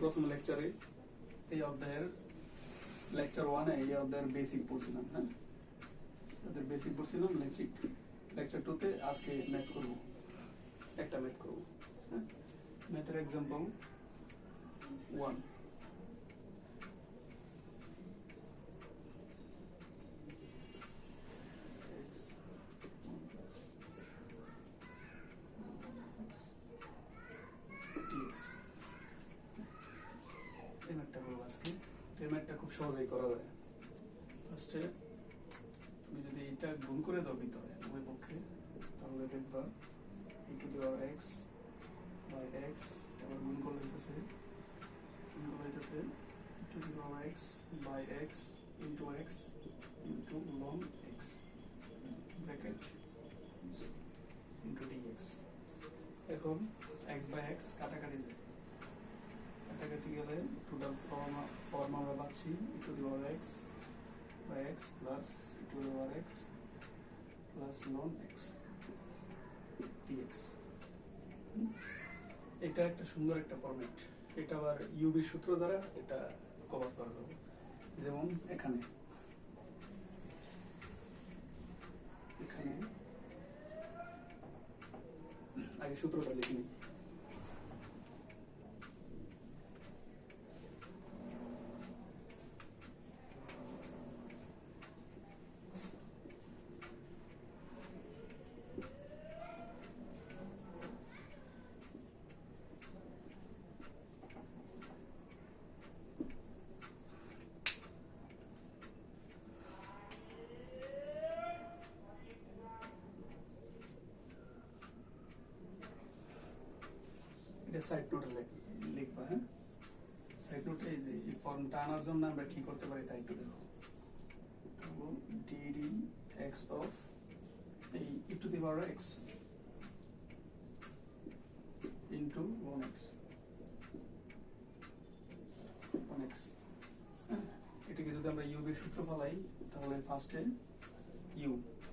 প্রথম লেকচারে এই অধ্যায়ের লেকচার ওয়ানে এই অধ্যায়ের বেসিক পড়ছিলাম হ্যাঁ? ওদের বেসিক পড়ছিলাম লেচিক লেকচার টুতে আজকে ম্যাথ করব। একটা ম্যাথ করব হ্যাঁ? ম্যাথের এক্সাম্পল ওয়ান dx এই ম্যাথটা করব আজকে এই ম্যাথটা খুব সহজেই করা যায়। ফার্স্টে তুমি যদি এটা গুণ করে দাও ভিতরে উভয় পক্ষে, তাহলে দেখবা e to the power x by x আবার গুণ করলে হইতেছে, গুণ করলে হইতেছে to the power x by x into x into ln x bracket into dx এখন এক্স বাই এক্স কাটাকাটি যায়। কাটাকাটি গেলে টোটাল ফর্ম ফর্ম আমরা পাচ্ছি। E to the power x by x plus e to the power x plus ln x dx এটা একটা সুন্দর একটা ফরম্যাট এটা আবার ইউবি সূত্র দ্বারা এটা কভার করা যাবে যেমন এখানে। এখানে। আগে সূত্রটা লিখে নিই। এটা সাইড নোটে লিখবা এক্স অফ এক্স ইন্টু এটাকে যদি আমরা ইউবির সূত্র ফলাই, তাহলে ফার্স্টে ইউ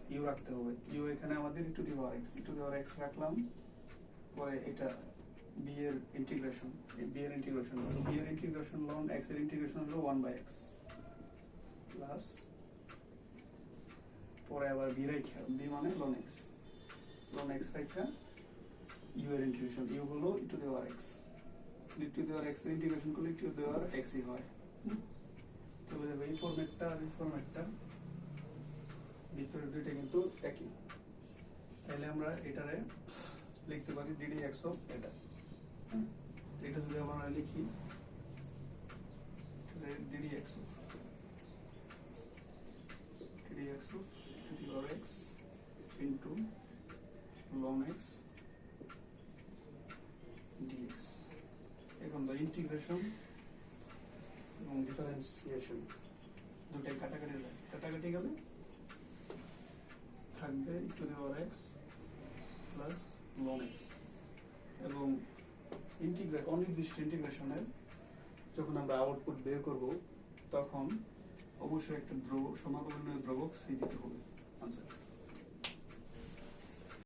ইউ রাখতে হবে। ইউ এখানে আমাদের e to the power x e to the power x রাখলাম, পরে এটা বি এর ইন্টিগ্রেশন বি এর ইন্টিগ্রেশন বি এর ইন্টিগ্রেশন লন এক্সের ইন্টিগ্রেশন হলো ওয়ান বাই এক্স প্লাস পরে আবার বি রেখা বি মানে লন এক্স লন এক্স রেখা ইউ এর ইন্টিগ্রেশন ইউ হলো e to the power x e to the power এক্সের ইন্টিগ্রেশন করলে ই টু দেওয়ার এক্সই হয়। হুম? তাহলে দেখো, এই ফরম্যাটটা আর এই ফরম্যাটটা ভিতরে দুইটা কিন্তু একই। তাহলে আমরা এটারে লিখতে পারি ডিডি এক্স অফ এটা হ্যাঁ? এটা যদি আমরা লিখি d d x of d d x of d d or x into ln x dx এখন তো ইন্টিগ্রেশন এবং ডিফারেন্সিয়েশন দুটাই কাটাকাটি যায় কাটাকাটি গেলে থাকবে e to the power x plus ln x এবং ইন্টিগ্রে অনির্দিষ্ট ইন্টিগ্রেশনের যখন আমরা আউটপুট বের করব, তখন অবশ্যই একটা দ্রবক সমাকলনীয় দ্রবক সি দিতে হবে। আনসার